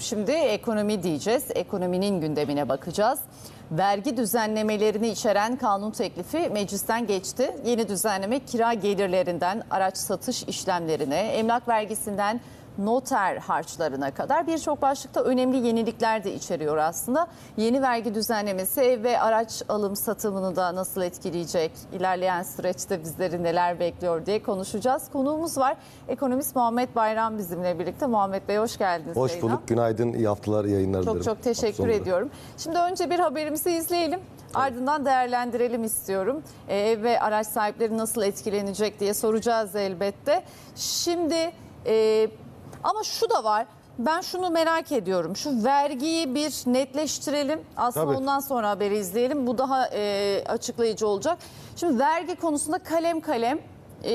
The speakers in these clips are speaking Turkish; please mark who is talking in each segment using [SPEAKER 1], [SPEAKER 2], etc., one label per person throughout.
[SPEAKER 1] şimdi ekonomi diyeceğiz. Ekonominin gündemine bakacağız. Vergi düzenlemelerini içeren kanun teklifi meclisten geçti. Yeni düzenleme kira gelirlerinden araç satış işlemlerine, emlak vergisinden noter harçlarına kadar birçok başlıkta önemli yenilikler de içeriyor aslında. Yeni vergi düzenlemesi ev ve araç alım satımını da nasıl etkileyecek? İlerleyen süreçte bizleri neler bekliyor diye konuşacağız. Konuğumuz var. Ekonomist Muhammed Bayram bizimle birlikte. Muhammed Bey hoş geldiniz.
[SPEAKER 2] Hoş
[SPEAKER 1] yayına.
[SPEAKER 2] bulduk. Günaydın. iyi haftalar, yayınlar
[SPEAKER 1] Çok
[SPEAKER 2] dilerim.
[SPEAKER 1] çok teşekkür
[SPEAKER 2] sonları.
[SPEAKER 1] ediyorum. Şimdi önce bir haberimizi izleyelim. Ardından değerlendirelim istiyorum. Ee, Ev ve araç sahipleri nasıl etkilenecek diye soracağız elbette. Şimdi e, ama şu da var. Ben şunu merak ediyorum. Şu vergiyi bir netleştirelim. Aslında
[SPEAKER 2] Tabii.
[SPEAKER 1] ondan sonra haberi izleyelim. Bu daha e, açıklayıcı olacak. Şimdi vergi konusunda kalem kalem e,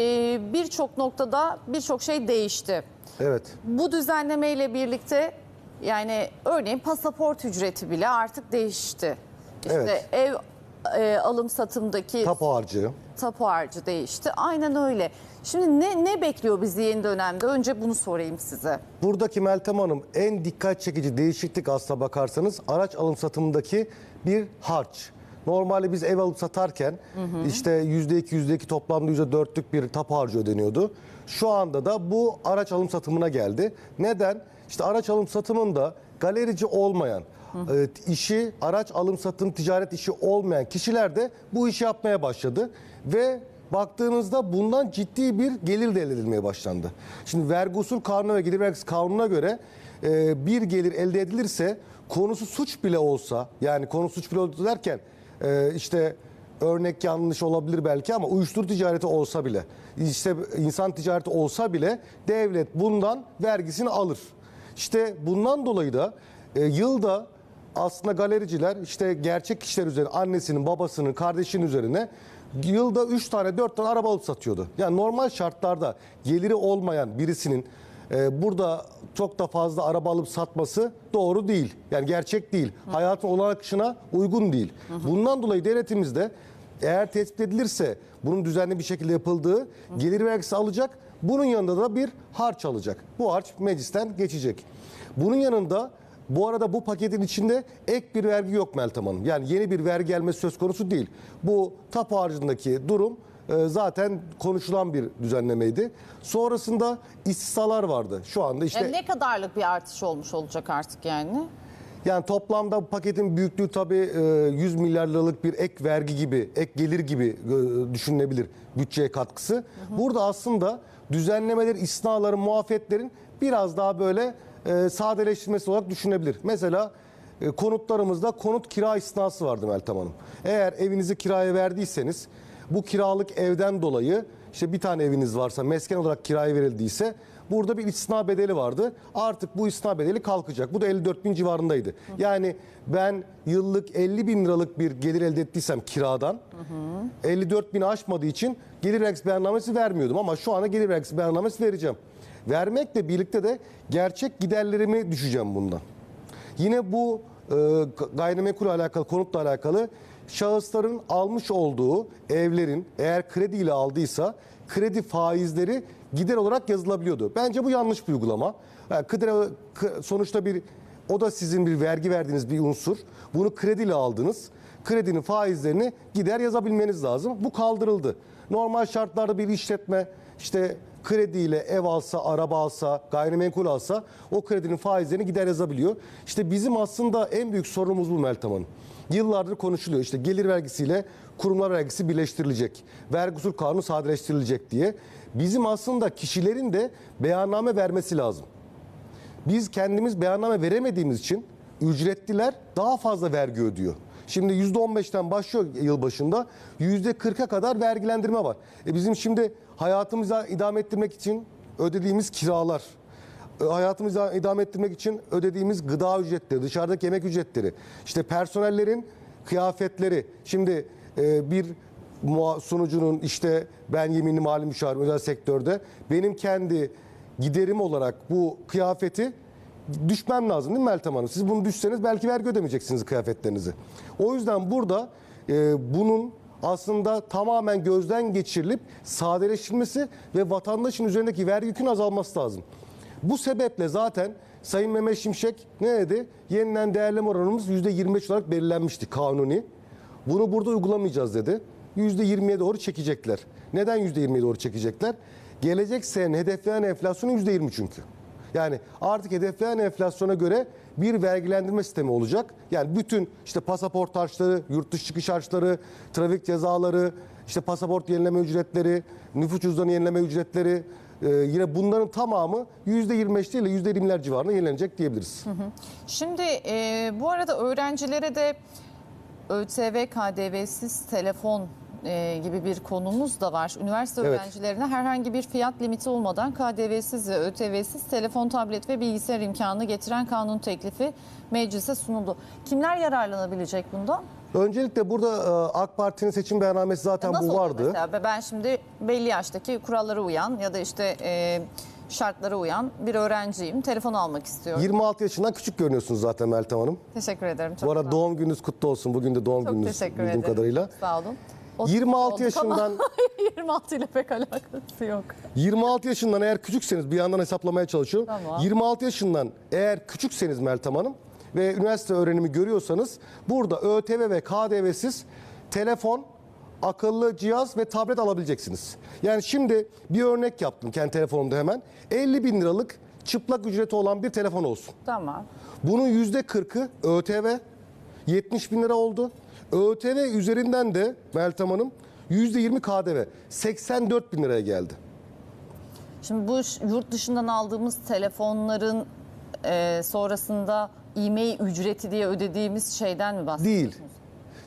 [SPEAKER 1] birçok noktada birçok şey değişti.
[SPEAKER 2] Evet.
[SPEAKER 1] Bu düzenlemeyle birlikte yani örneğin pasaport ücreti bile artık değişti. İşte
[SPEAKER 2] Evet.
[SPEAKER 1] ev e, alım satımdaki
[SPEAKER 2] Tapu harcı.
[SPEAKER 1] tapu harcı değişti. Aynen öyle. Şimdi ne ne bekliyor bizi yeni dönemde? Önce bunu sorayım size.
[SPEAKER 2] Buradaki Meltem Hanım en dikkat çekici değişiklik aslına bakarsanız araç alım satımındaki bir harç. Normalde biz ev alıp satarken işte %2 %2 toplamda %4'lük bir tapu harcı ödeniyordu. Şu anda da bu araç alım satımına geldi. Neden? İşte araç alım satımında galerici olmayan, e, işi araç alım satım ticaret işi olmayan kişiler de bu işi yapmaya başladı ve baktığınızda bundan ciddi bir gelir de elde edilmeye başlandı. Şimdi vergi usul kanunu ve gelir vergisi kanununa göre e, bir gelir elde edilirse konusu suç bile olsa yani konu suç bile oldu derken e, işte örnek yanlış olabilir belki ama uyuşturucu ticareti olsa bile işte insan ticareti olsa bile devlet bundan vergisini alır. İşte bundan dolayı da e, yılda aslında galericiler işte gerçek kişiler üzerine annesinin, babasının, kardeşinin üzerine yılda 3 tane 4 tane araba alıp satıyordu. Yani normal şartlarda geliri olmayan birisinin e, burada çok da fazla araba alıp satması doğru değil. Yani gerçek değil. Hayatın olağan akışına uygun değil. Bundan dolayı devletimizde eğer tespit edilirse bunun düzenli bir şekilde yapıldığı gelir vergisi alacak. Bunun yanında da bir harç alacak. Bu harç meclisten geçecek. Bunun yanında bu arada bu paketin içinde ek bir vergi yok Meltem Hanım. Yani yeni bir vergi gelmesi söz konusu değil. Bu tapu harcındaki durum e, zaten konuşulan bir düzenlemeydi. Sonrasında istisnalar vardı. Şu anda işte
[SPEAKER 1] Yani ne kadarlık bir artış olmuş olacak artık yani?
[SPEAKER 2] yani toplamda bu paketin büyüklüğü tabii e, 100 milyar liralık bir ek vergi gibi, ek gelir gibi e, düşünülebilir bütçeye katkısı. Burada aslında düzenlemeler, istisnaların, muafiyetlerin biraz daha böyle e, sadeleştirilmesi olarak düşünebilir. Mesela e, konutlarımızda konut kira istisnası vardı Meltem Hanım. Eğer evinizi kiraya verdiyseniz bu kiralık evden dolayı işte bir tane eviniz varsa mesken olarak kiraya verildiyse burada bir istisna bedeli vardı. Artık bu istisna bedeli kalkacak. Bu da 54 bin civarındaydı. Yani ben yıllık 50 bin liralık bir gelir elde ettiysem kiradan 54 bini aşmadığı için gelir vergisi beyannamesi vermiyordum. Ama şu anda gelir vergisi beyannamesi vereceğim. Vermekle birlikte de gerçek giderlerimi düşeceğim bundan. Yine bu e, gayrimenkul alakalı, konutla alakalı şahısların almış olduğu evlerin eğer krediyle aldıysa kredi faizleri gider olarak yazılabiliyordu. Bence bu yanlış bir uygulama. Yani k- sonuçta bir o da sizin bir vergi verdiğiniz bir unsur. Bunu krediyle aldınız. Kredinin faizlerini gider yazabilmeniz lazım. Bu kaldırıldı. Normal şartlarda bir işletme işte krediyle ev alsa, araba alsa, gayrimenkul alsa o kredinin faizlerini gider yazabiliyor. İşte bizim aslında en büyük sorunumuz bu Meltem Hanım. Yıllardır konuşuluyor işte gelir vergisiyle kurumlar vergisi birleştirilecek. Vergi usul kanunu sadeleştirilecek diye. Bizim aslında kişilerin de beyanname vermesi lazım. Biz kendimiz beyanname veremediğimiz için ücretliler daha fazla vergi ödüyor. Şimdi %15'ten başlıyor yıl başında %40'a kadar vergilendirme var. E bizim şimdi hayatımıza idame ettirmek için ödediğimiz kiralar, e, hayatımızı idame ettirmek için ödediğimiz gıda ücretleri, dışarıdaki yemek ücretleri, işte personellerin kıyafetleri. Şimdi e, bir sunucunun işte ben yeminli mali müşavirim özel sektörde benim kendi giderim olarak bu kıyafeti düşmem lazım değil mi Meltem Hanım? Siz bunu düşseniz belki vergi ödemeyeceksiniz kıyafetlerinizi. O yüzden burada e, bunun aslında tamamen gözden geçirilip sadeleştirilmesi ve vatandaşın üzerindeki vergi yükünün azalması lazım. Bu sebeple zaten Sayın Mehmet Şimşek ne dedi? Yeniden değerleme oranımız %25 olarak belirlenmişti kanuni. Bunu burada uygulamayacağız dedi. %20'ye doğru çekecekler. Neden %20'ye doğru çekecekler? Gelecek sene hedeflenen enflasyonu %20 çünkü. Yani artık hedeflenen enflasyona göre bir vergilendirme sistemi olacak. Yani bütün işte pasaport harçları, yurt dışı çıkış harçları, trafik cezaları, işte pasaport yenileme ücretleri, nüfus cüzdanı yenileme ücretleri e, yine bunların tamamı %25 değil de %20'ler civarında yenilenecek diyebiliriz.
[SPEAKER 1] Şimdi e, bu arada öğrencilere de ÖTV, KDV'siz telefon e, gibi bir konumuz da var. Üniversite
[SPEAKER 2] Evet.
[SPEAKER 1] öğrencilerine herhangi bir fiyat limiti olmadan KDV'siz ve ÖTV'siz telefon, tablet ve bilgisayar imkanı getiren kanun teklifi meclise sunuldu. Kimler yararlanabilecek bundan?
[SPEAKER 2] Öncelikle burada e, AK Parti'nin seçim beyannamesi zaten
[SPEAKER 1] Nasıl
[SPEAKER 2] bu vardı.
[SPEAKER 1] Mesela ben şimdi belli yaştaki kurallara uyan ya da işte e, şartlara uyan bir öğrenciyim. Telefon almak istiyorum.
[SPEAKER 2] 26 yaşından küçük görünüyorsunuz zaten Meltem Hanım.
[SPEAKER 1] Teşekkür ederim. Çok
[SPEAKER 2] Bu arada doğum gününüz kutlu olsun. Bugün de doğum
[SPEAKER 1] Çok
[SPEAKER 2] gününüz
[SPEAKER 1] teşekkür
[SPEAKER 2] bildiğim
[SPEAKER 1] ederim.
[SPEAKER 2] kadarıyla.
[SPEAKER 1] Sağ olun. Otuz
[SPEAKER 2] 26
[SPEAKER 1] olduk ama
[SPEAKER 2] yaşından
[SPEAKER 1] 26 ile pek alakası yok.
[SPEAKER 2] 26 yaşından eğer küçükseniz bir yandan hesaplamaya çalışıyorum.
[SPEAKER 1] Tamam.
[SPEAKER 2] 26 yaşından eğer küçükseniz Meltem Hanım ve üniversite öğrenimi görüyorsanız burada ÖTV ve KDV'siz telefon, akıllı cihaz ve tablet alabileceksiniz. Yani şimdi bir örnek yaptım kendi telefonumda hemen. 50 bin liralık çıplak ücreti olan bir telefon olsun.
[SPEAKER 1] Tamam.
[SPEAKER 2] Bunun %40'ı ÖTV 70 bin lira oldu. ÖTV üzerinden de Meltem Hanım %20 KDV 84 bin liraya geldi.
[SPEAKER 1] Şimdi bu yurt dışından aldığımız telefonların e, sonrasında e-mail ücreti diye ödediğimiz şeyden mi bahsediyorsunuz?
[SPEAKER 2] Değil.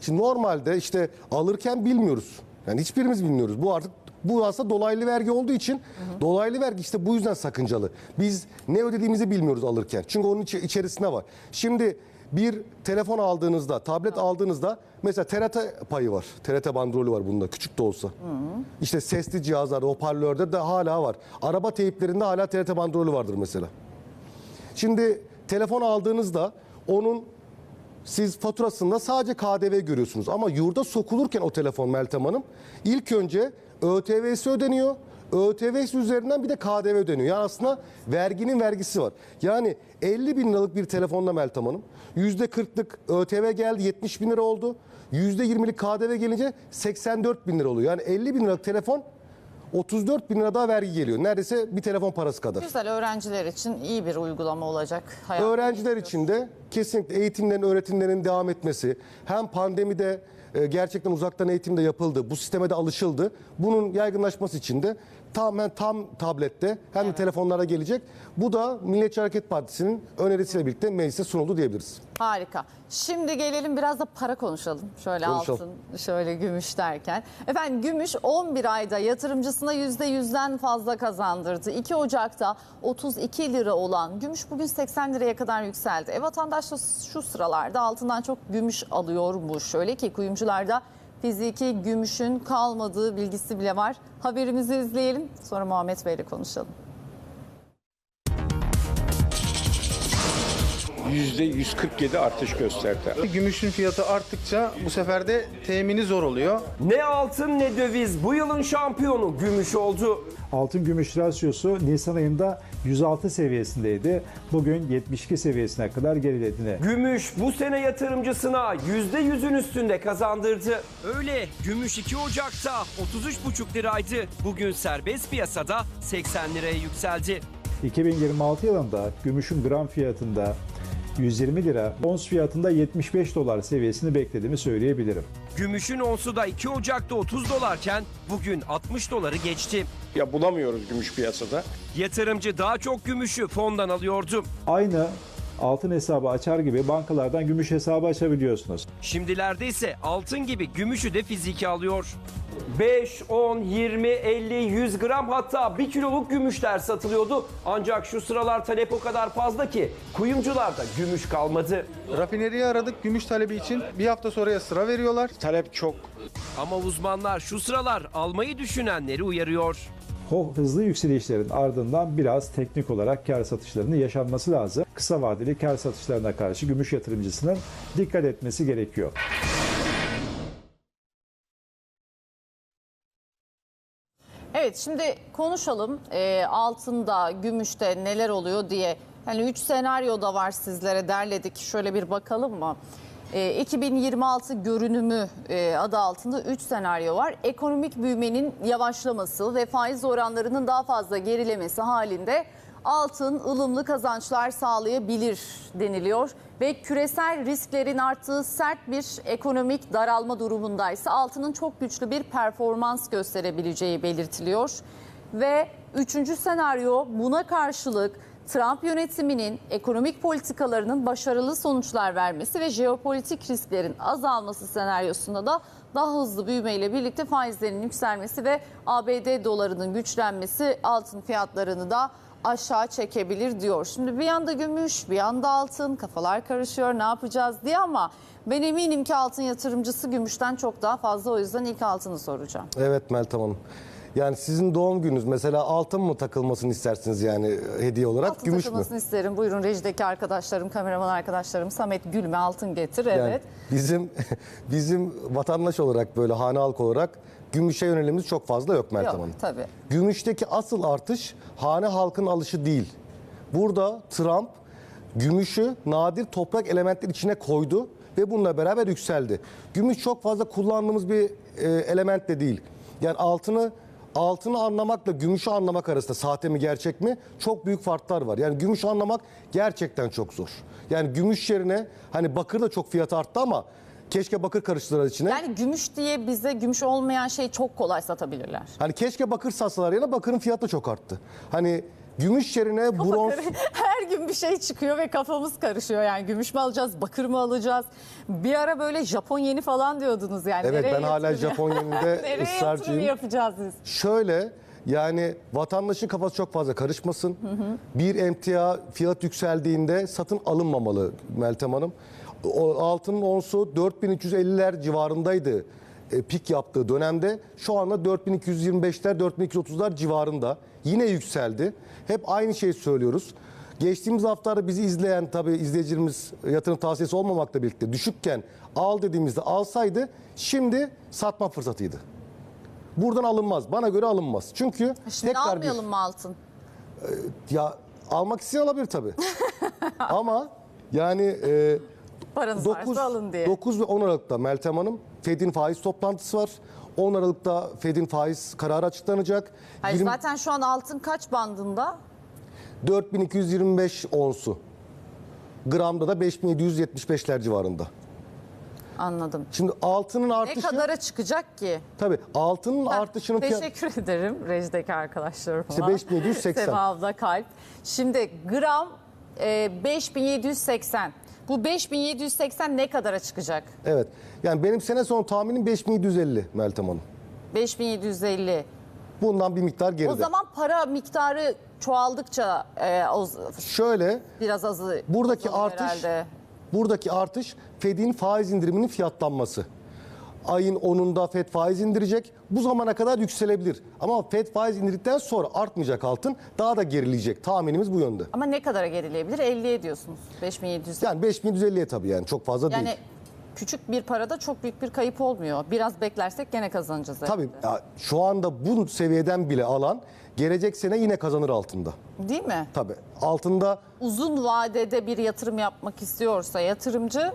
[SPEAKER 2] Şimdi normalde işte alırken bilmiyoruz. Yani hiçbirimiz bilmiyoruz. Bu artık bu aslında dolaylı vergi olduğu için dolaylı vergi işte bu yüzden sakıncalı. Biz ne ödediğimizi bilmiyoruz alırken. Çünkü onun içerisinde var. Şimdi bir telefon aldığınızda, tablet aldığınızda mesela TRT payı var. TRT bandrolü var bunda küçük de olsa. İşte sesli cihazlarda, hoparlörde de hala var. Araba teyiplerinde hala TRT bandrolü vardır mesela. Şimdi telefon aldığınızda onun siz faturasında sadece KDV görüyorsunuz. Ama yurda sokulurken o telefon Meltem Hanım ilk önce ÖTV'si ödeniyor. ÖTV'si üzerinden bir de KDV ödeniyor. Yani aslında verginin vergisi var. Yani 50 bin liralık bir telefonla Meltem Hanım %40'lık ÖTV geldi 70 bin lira oldu. %20'lik KDV gelince 84 bin lira oluyor. Yani 50 bin liralık telefon 34 bin lira daha vergi geliyor. Neredeyse bir telefon parası kadar.
[SPEAKER 1] Güzel öğrenciler için iyi bir uygulama olacak. Hayat-
[SPEAKER 2] Öğrenciler için de kesinlikle eğitimlerin, öğretimlerin devam etmesi, hem pandemide e, gerçekten uzaktan eğitimde yapıldı, bu sisteme de alışıldı. Bunun yaygınlaşması için de tamamen tam tablette hem de telefonlara gelecek. Bu da Milliyetçi Hareket Partisi'nin önerisiyle birlikte meclise sunuldu diyebiliriz.
[SPEAKER 1] Harika. Şimdi gelelim biraz da para konuşalım. Şöyle
[SPEAKER 2] Konuşalım.
[SPEAKER 1] altın, şöyle gümüş derken. Efendim gümüş 11 ayda yatırımcısına %100'den fazla kazandırdı. 2 Ocak'ta 32 lira olan gümüş bugün 80 liraya kadar yükseldi. E vatandaş da şu sıralarda altından çok gümüş alıyormuş. Öyle ki kuyumcularda fiziki gümüşün kalmadığı bilgisi bile var. Haberimizi izleyelim sonra Muhammed Bey ile konuşalım.
[SPEAKER 3] %147 artış gösterdi.
[SPEAKER 4] Gümüşün fiyatı arttıkça bu sefer de temini zor oluyor.
[SPEAKER 5] Ne altın ne döviz bu yılın şampiyonu gümüş oldu.
[SPEAKER 6] Altın gümüş rasyosu Nisan ayında 106 seviyesindeydi. Bugün 72 seviyesine kadar geriledi.
[SPEAKER 5] Gümüş bu sene yatırımcısına %100'ün üstünde kazandırdı. Öyle gümüş 2 Ocak'ta 33,5 liraydı. Bugün serbest piyasada 80 liraya yükseldi.
[SPEAKER 6] 2026 yılında gümüşün gram fiyatında 120 lira, ons fiyatında 75 dolar seviyesini beklediğimi söyleyebilirim.
[SPEAKER 5] Gümüşün onsu da 2 Ocak'ta 30 dolarken bugün 60 doları geçti.
[SPEAKER 3] Ya bulamıyoruz gümüş piyasada.
[SPEAKER 5] Yatırımcı daha çok gümüşü fondan alıyordu.
[SPEAKER 6] Aynı altın hesabı açar gibi bankalardan gümüş hesabı açabiliyorsunuz.
[SPEAKER 5] Şimdilerde ise altın gibi gümüşü de fiziki alıyor. 5, 10, 20, 50, 100 gram hatta 1 kiloluk gümüşler satılıyordu. Ancak şu sıralar talep o kadar fazla ki kuyumcularda gümüş kalmadı.
[SPEAKER 4] Rafineriyi aradık gümüş talebi için. Bir hafta sonraya sıra veriyorlar.
[SPEAKER 3] Talep çok.
[SPEAKER 5] Ama uzmanlar şu sıralar almayı düşünenleri uyarıyor.
[SPEAKER 6] O hızlı yükselişlerin ardından biraz teknik olarak kar satışlarının yaşanması lazım. Kısa vadeli kar satışlarına karşı gümüş yatırımcısının dikkat etmesi gerekiyor.
[SPEAKER 1] Evet şimdi konuşalım Ee, altında, gümüşte neler oluyor diye Yani 3 senaryo da var sizlere derledik. Şöyle bir bakalım mı? Ee, 2026 görünümü e, adı altında 3 senaryo var. Ekonomik büyümenin yavaşlaması ve faiz oranlarının daha fazla gerilemesi halinde altın ılımlı kazançlar sağlayabilir deniliyor. Ve küresel risklerin arttığı sert bir ekonomik daralma durumundaysa altının çok güçlü bir performans gösterebileceği belirtiliyor. Ve üçüncü senaryo buna karşılık Trump yönetiminin ekonomik politikalarının başarılı sonuçlar vermesi ve jeopolitik risklerin azalması senaryosunda da daha hızlı büyümeyle birlikte faizlerin yükselmesi ve ABD dolarının güçlenmesi altın fiyatlarını da aşağı çekebilir diyor. Şimdi bir yanda gümüş, bir yanda altın, kafalar karışıyor ne yapacağız diye ama ben eminim ki altın yatırımcısı gümüşten çok daha fazla o yüzden ilk altını soracağım.
[SPEAKER 2] Evet Meltem Hanım. Yani sizin doğum gününüz mesela altın mı takılmasını istersiniz yani hediye olarak
[SPEAKER 1] Altın
[SPEAKER 2] gümüş mü?
[SPEAKER 1] takılmasını isterim. Buyurun rejideki arkadaşlarım, kameraman arkadaşlarım Samet Gülme altın getir.
[SPEAKER 2] Yani
[SPEAKER 1] Evet.
[SPEAKER 2] bizim bizim vatandaş olarak böyle hane halkı olarak gümüşe yönelimimiz çok fazla yok Meltem
[SPEAKER 1] Yok
[SPEAKER 2] Hanım.
[SPEAKER 1] tabii.
[SPEAKER 2] Gümüşteki asıl artış hane halkın alışı değil. Burada Trump gümüşü nadir toprak elementler içine koydu ve bununla beraber yükseldi. Gümüş çok fazla kullandığımız bir e, element de değil. Yani altını altını anlamakla gümüşü anlamak arasında sahte mi gerçek mi çok büyük farklar var. Yani gümüşü anlamak gerçekten çok zor. Yani gümüş yerine hani bakır da çok fiyatı arttı ama keşke bakır karıştırar içine.
[SPEAKER 1] Yani gümüş diye bize gümüş olmayan şey çok kolay satabilirler.
[SPEAKER 2] Hani keşke bakır satsalar yerine bakırın fiyatı da çok arttı. Hani gümüş yerine bronz
[SPEAKER 1] Her gün bir şey çıkıyor ve kafamız karışıyor. Yani gümüş mü alacağız, bakır mı alacağız? Bir ara böyle Japon yeni falan diyordunuz yani.
[SPEAKER 2] Evet
[SPEAKER 1] Nereye
[SPEAKER 2] ben hala
[SPEAKER 1] yatırım-
[SPEAKER 2] Japon yeninde
[SPEAKER 1] Nereye yatırım
[SPEAKER 2] ısrarcıyım.
[SPEAKER 1] yapacağız biz?
[SPEAKER 2] Şöyle yani vatandaşın kafası çok fazla karışmasın. Bir emtia fiyat yükseldiğinde satın alınmamalı Meltem Hanım. O altının onsu 4350'ler civarındaydı e, pik yaptığı dönemde. Şu anda 4225'ler 4230'lar civarında. Yine yükseldi. Hep aynı şeyi söylüyoruz. Geçtiğimiz haftalarda bizi izleyen tabii izleyicilerimiz yatırım tavsiyesi olmamakla birlikte düşükken al dediğimizde alsaydı şimdi satma fırsatıydı. Buradan alınmaz. Bana göre alınmaz. Çünkü
[SPEAKER 1] Şimdi
[SPEAKER 2] tekrar bir-
[SPEAKER 1] almayalım mı altın?
[SPEAKER 2] ya almak isteyen alabilir tabii. Ama yani e,
[SPEAKER 1] Paranız
[SPEAKER 2] 9,
[SPEAKER 1] varsa alın diye.
[SPEAKER 2] 9 ve 10 Aralık'ta Meltem Hanım Fed'in faiz toplantısı var. 10 Aralık'ta Fed'in faiz kararı açıklanacak.
[SPEAKER 1] Hayır,
[SPEAKER 2] 20
[SPEAKER 1] zaten şu an altın kaç bandında?
[SPEAKER 2] 4225 onsu. Gramda da 5775'ler civarında.
[SPEAKER 1] Anladım.
[SPEAKER 2] Şimdi altının
[SPEAKER 1] Ne
[SPEAKER 2] artışı
[SPEAKER 1] kadara çıkacak ki?
[SPEAKER 2] tabii altının artışının fiyat-
[SPEAKER 1] Teşekkür ederim rejideki arkadaşlarıma.
[SPEAKER 2] İşte 5780.
[SPEAKER 1] Sema abla kalp. Şimdi gram e, 5780. Bu 5780 ne kadara çıkacak?
[SPEAKER 2] Evet. Yani benim sene sonu tahminim 5750 Meltem Hanım.
[SPEAKER 1] 5750.
[SPEAKER 2] Bundan bir miktar geride.
[SPEAKER 1] O zaman para miktarı çoğaldıkça e, o,
[SPEAKER 2] Şöyle
[SPEAKER 1] biraz azı
[SPEAKER 2] Buradaki artış
[SPEAKER 1] herhalde.
[SPEAKER 2] buradaki artış Fed'in faiz indiriminin fiyatlanması. Ayın 10'unda Fed faiz indirecek. Bu zamana kadar yükselebilir. Ama Fed faiz indirdikten sonra artmayacak altın. Daha da gerileyecek. Tahminimiz bu yönde.
[SPEAKER 1] Ama ne kadara gerileyebilir? 50'ye diyorsunuz. 5700.
[SPEAKER 2] Yani 5150'ye tabii yani çok fazla
[SPEAKER 1] Yani
[SPEAKER 2] değil.
[SPEAKER 1] küçük bir parada çok büyük bir kayıp olmuyor. Biraz beklersek gene kazanacağız.
[SPEAKER 2] Tabii ya şu anda bu seviyeden bile alan gelecek sene yine kazanır altında.
[SPEAKER 1] Değil mi?
[SPEAKER 2] Tabii altında
[SPEAKER 1] uzun vadede bir yatırım yapmak istiyorsa yatırımcı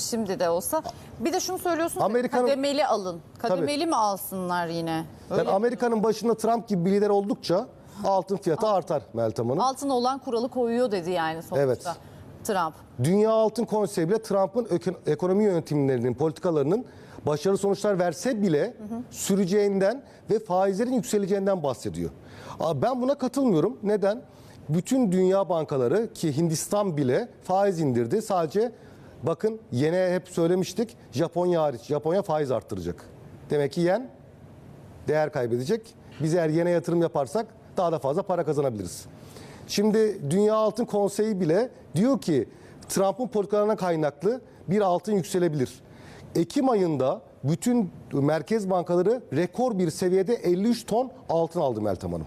[SPEAKER 1] şimdi de olsa bir de şunu söylüyorsunuz
[SPEAKER 2] Amerika'nın-
[SPEAKER 1] kademeli alın. Kademeli mi alsınlar yine?
[SPEAKER 2] yani
[SPEAKER 1] Öyle
[SPEAKER 2] Amerika'nın başında Trump gibi bir lider oldukça altın fiyatı artar Meltem Hanım.
[SPEAKER 1] altın olan kuralı koyuyor dedi yani sonuçta
[SPEAKER 2] Evet.
[SPEAKER 1] Trump.
[SPEAKER 2] Dünya Altın Konseyi bile Trump'ın ekonomi yönetimlerinin, politikalarının başarılı sonuçlar verse bile süreceğinden ve faizlerin yükseleceğinden bahsediyor. Aa, Ben buna katılmıyorum. Neden? Bütün dünya bankaları ki Hindistan bile faiz indirdi. Sadece bakın yine hep söylemiştik Japonya hariç. Japonya faiz arttıracak. Demek ki yen değer kaybedecek. Biz eğer yene yatırım yaparsak daha da fazla para kazanabiliriz. Şimdi Dünya Altın Konseyi bile diyor ki Trump'ın politikalarına kaynaklı bir altın yükselebilir. Ekim ayında bütün merkez bankaları rekor bir seviyede 53 ton altın aldı Meltem Hanım.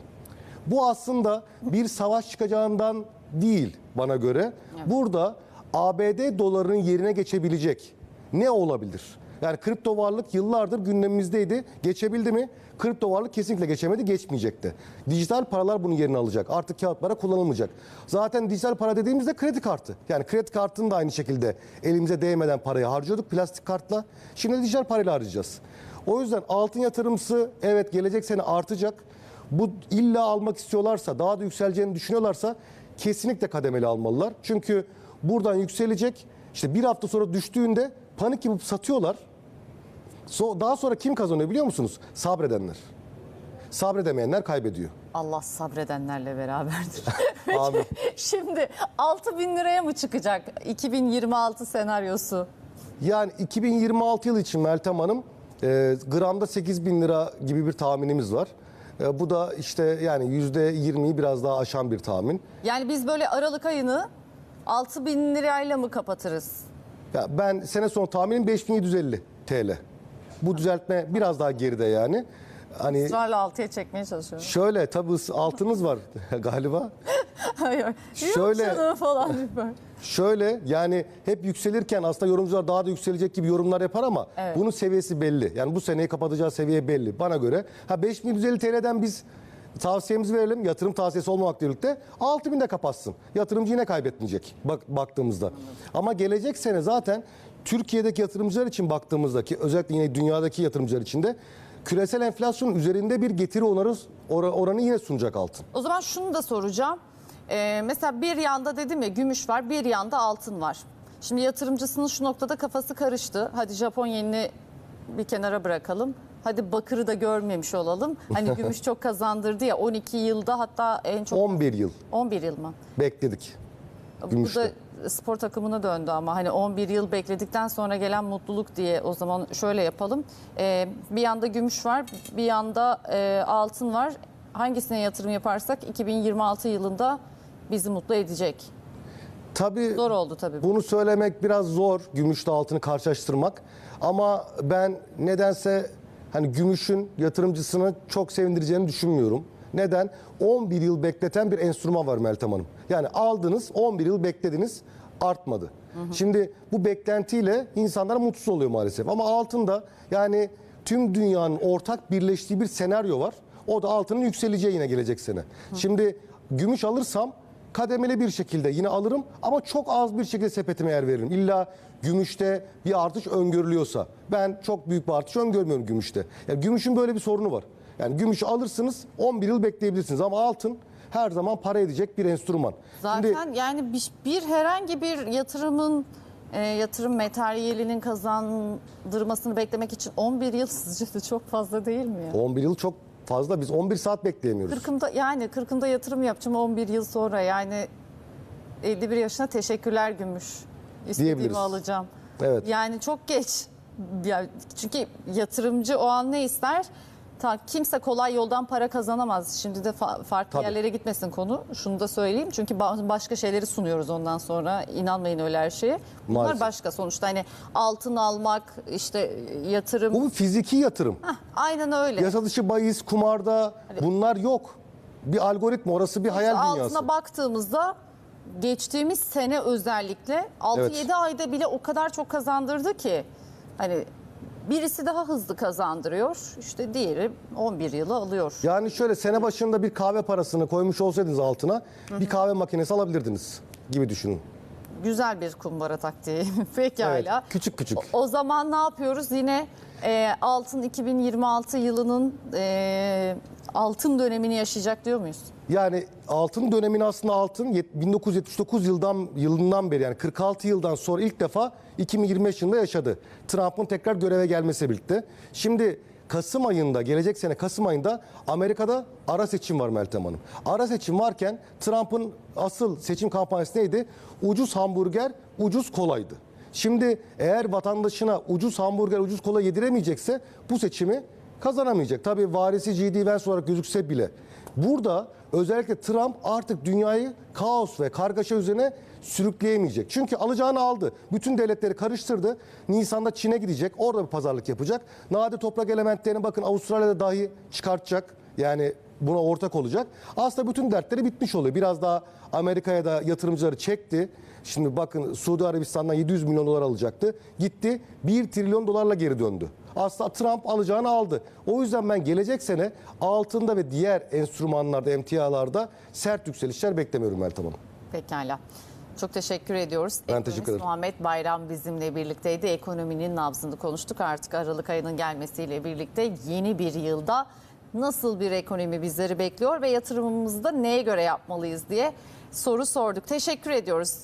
[SPEAKER 2] Bu aslında bir savaş çıkacağından değil bana göre. Burada ABD dolarının yerine geçebilecek ne olabilir? Yani kripto varlık yıllardır gündemimizdeydi. Geçebildi mi? Kripto varlık kesinlikle geçemedi, geçmeyecekti. Dijital paralar bunun yerini alacak. Artık kağıt para kullanılmayacak. Zaten dijital para dediğimizde kredi kartı. Yani kredi kartını da aynı şekilde elimize değmeden parayı harcıyorduk plastik kartla. Şimdi dijital parayla harcayacağız. O yüzden altın yatırımsı evet gelecek sene artacak. Bu illa almak istiyorlarsa, daha da yükseleceğini düşünüyorlarsa kesinlikle kademeli almalılar. Çünkü buradan yükselecek. İşte bir hafta sonra düştüğünde panik yapıp satıyorlar. So- daha sonra kim kazanıyor biliyor musunuz? Sabredenler. Sabredemeyenler kaybediyor.
[SPEAKER 1] Allah sabredenlerle beraberdir.
[SPEAKER 2] Abi.
[SPEAKER 1] Şimdi 6 bin liraya mı çıkacak 2026 senaryosu?
[SPEAKER 2] Yani 2026 yılı için Meltem Hanım e, gramda 8 bin lira gibi bir tahminimiz var. E, bu da işte yani %20'yi biraz daha aşan bir tahmin.
[SPEAKER 1] Yani biz böyle Aralık ayını 6 bin lirayla mı kapatırız?
[SPEAKER 2] Ya ben sene sonu tahminim 5750 TL. Bu düzeltme biraz daha geride yani. Hani
[SPEAKER 1] Israrla 6'ya çekmeye çalışıyorum.
[SPEAKER 2] şöyle tabii altınız var galiba.
[SPEAKER 1] Hayır.
[SPEAKER 2] Şöyle-
[SPEAKER 1] falan. böyle.
[SPEAKER 2] Şöyle yani hep yükselirken aslında yorumcular daha da yükselecek gibi yorumlar yapar ama
[SPEAKER 1] Evet.
[SPEAKER 2] bunun seviyesi belli. Yani bu seneyi kapatacağı seviye belli bana göre. Ha 5150 TL'den biz tavsiyemizi verelim. Yatırım tavsiyesi olmamakla birlikte 6000'de kapatsın. Yatırımcı yine kaybetmeyecek bak, baktığımızda. Ama gelecek sene zaten Türkiye'deki yatırımcılar için baktığımızdaki özellikle yine dünyadaki yatırımcılar için de küresel enflasyonun üzerinde bir getiri oranı, ora- oranı yine sunacak altın.
[SPEAKER 1] O zaman şunu da soracağım. Ee, mesela bir yanda dedim ya gümüş var, bir yanda altın var. Şimdi yatırımcısının şu noktada kafası karıştı. Hadi Japon yenini bir kenara bırakalım. Hadi bakırı da görmemiş olalım. Hani gümüş çok kazandırdı ya 12 yılda hatta en çok
[SPEAKER 2] 11 yıl
[SPEAKER 1] 11 yıl mı?
[SPEAKER 2] bekledik.
[SPEAKER 1] Bu
[SPEAKER 2] Gümüşte.
[SPEAKER 1] da spor takımına döndü ama hani 11 yıl bekledikten sonra gelen mutluluk diye o zaman şöyle yapalım. Ee, bir yanda gümüş var, bir yanda e, altın var. Hangisine yatırım yaparsak 2026 yılında bizi mutlu edecek.
[SPEAKER 2] Tabii
[SPEAKER 1] Zor oldu tabii. bu.
[SPEAKER 2] Bunu söylemek biraz zor gümüşle altını karşılaştırmak. Ama ben nedense hani gümüşün yatırımcısını çok sevindireceğini düşünmüyorum. Neden? 11 yıl bekleten bir enstrüman var Meltem Hanım. Yani aldınız 11 yıl beklediniz artmadı. Şimdi bu beklentiyle insanlar mutsuz oluyor maalesef. Ama altında yani tüm dünyanın ortak birleştiği bir senaryo var. O da altının yükseleceği yine gelecek sene. Şimdi gümüş alırsam kademeli bir şekilde yine alırım ama çok az bir şekilde sepetime yer veririm. İlla gümüşte bir artış öngörülüyorsa. Ben çok büyük bir artış öngörmüyorum gümüşte. Yani gümüşün böyle bir sorunu var. Yani gümüşü alırsınız 11 yıl bekleyebilirsiniz ama altın her zaman para edecek bir enstrüman.
[SPEAKER 1] Zaten
[SPEAKER 2] Şimdi
[SPEAKER 1] yani bir, bir herhangi bir yatırımın e, yatırım materyalinin kazandırmasını beklemek için 11 yıl sizce de çok fazla değil mi ya?
[SPEAKER 2] 11 yıl çok fazla biz 11 saat bekleyemiyoruz.
[SPEAKER 1] Kırkımda yani kırkımda yatırım yapacağım 11 yıl sonra yani 51 yaşına teşekkürler gümüş. İstediğimi
[SPEAKER 2] Diyebiliriz.
[SPEAKER 1] alacağım.
[SPEAKER 2] Evet.
[SPEAKER 1] Yani çok geç. Ya, çünkü yatırımcı o an ne ister? Ta, kimse kolay yoldan para kazanamaz. Şimdi de fa- farklı
[SPEAKER 2] Tabii.
[SPEAKER 1] yerlere gitmesin konu. Şunu da söyleyeyim. Çünkü ba- başka şeyleri sunuyoruz ondan sonra. İnanmayın öyle her şeye. Bunlar
[SPEAKER 2] Maalesef.
[SPEAKER 1] başka sonuçta. Hani altın almak, işte yatırım.
[SPEAKER 2] Bu bir fiziki yatırım.
[SPEAKER 1] Hah, aynen öyle.
[SPEAKER 2] Yasa dışı bahis, kumarda bunlar yok. Bir algoritma orası bir hayal
[SPEAKER 1] Altına
[SPEAKER 2] dünyası.
[SPEAKER 1] baktığımızda geçtiğimiz sene özellikle 6-7
[SPEAKER 2] Evet.
[SPEAKER 1] ayda bile o kadar çok kazandırdı ki hani birisi daha hızlı kazandırıyor. İşte diğeri 11 yılı alıyor.
[SPEAKER 2] Yani şöyle sene başında bir kahve parasını koymuş olsaydınız altına bir kahve makinesi alabilirdiniz gibi düşünün.
[SPEAKER 1] Güzel bir kumbara taktiği. Pekala.
[SPEAKER 2] Evet, küçük küçük.
[SPEAKER 1] O, o zaman ne yapıyoruz? Yine e, altın 2026 yılının e, altın dönemini yaşayacak diyor muyuz?
[SPEAKER 2] Yani altın dönemini aslında altın yet- 1979 yıldan yılından beri yani 46 yıldan sonra ilk defa 2025 yılında yaşadı. Trump'ın tekrar göreve gelmesiyle birlikte. Şimdi Kasım ayında gelecek sene Kasım ayında Amerika'da ara seçim var Meltem Hanım. Ara seçim varken Trump'ın asıl seçim kampanyası neydi? Ucuz hamburger, ucuz kolaydı. Şimdi eğer vatandaşına ucuz hamburger, ucuz kola yediremeyecekse bu seçimi kazanamayacak. Tabii varisi G.D. Vance olarak gözükse bile. Burada özellikle Trump artık dünyayı kaos ve kargaşa üzerine sürükleyemeyecek. Çünkü alacağını aldı. Bütün devletleri karıştırdı. Nisan'da Çin'e gidecek. Orada bir pazarlık yapacak. Nadir toprak elementlerini bakın Avustralya'da dahi çıkartacak. Yani buna ortak olacak. Aslında bütün dertleri bitmiş oluyor. Biraz daha Amerika'ya da yatırımcıları çekti. Şimdi bakın Suudi Arabistan'dan 700 milyon dolar alacaktı. Gitti 1 trilyon dolarla geri döndü. Aslında Trump alacağını aldı. O yüzden ben gelecek sene altında ve diğer enstrümanlarda, emtialarda sert yükselişler beklemiyorum Meltem Hanım.
[SPEAKER 1] Pekala. Çok teşekkür ediyoruz.
[SPEAKER 2] Ben
[SPEAKER 1] Ekonomist
[SPEAKER 2] teşekkür ederim.
[SPEAKER 1] Muhammed Bayram bizimle birlikteydi. Ekonominin nabzını konuştuk. Artık Aralık ayının gelmesiyle birlikte yeni bir yılda nasıl bir ekonomi bizleri bekliyor ve yatırımımızı da neye göre yapmalıyız diye soru sorduk. Teşekkür ediyoruz.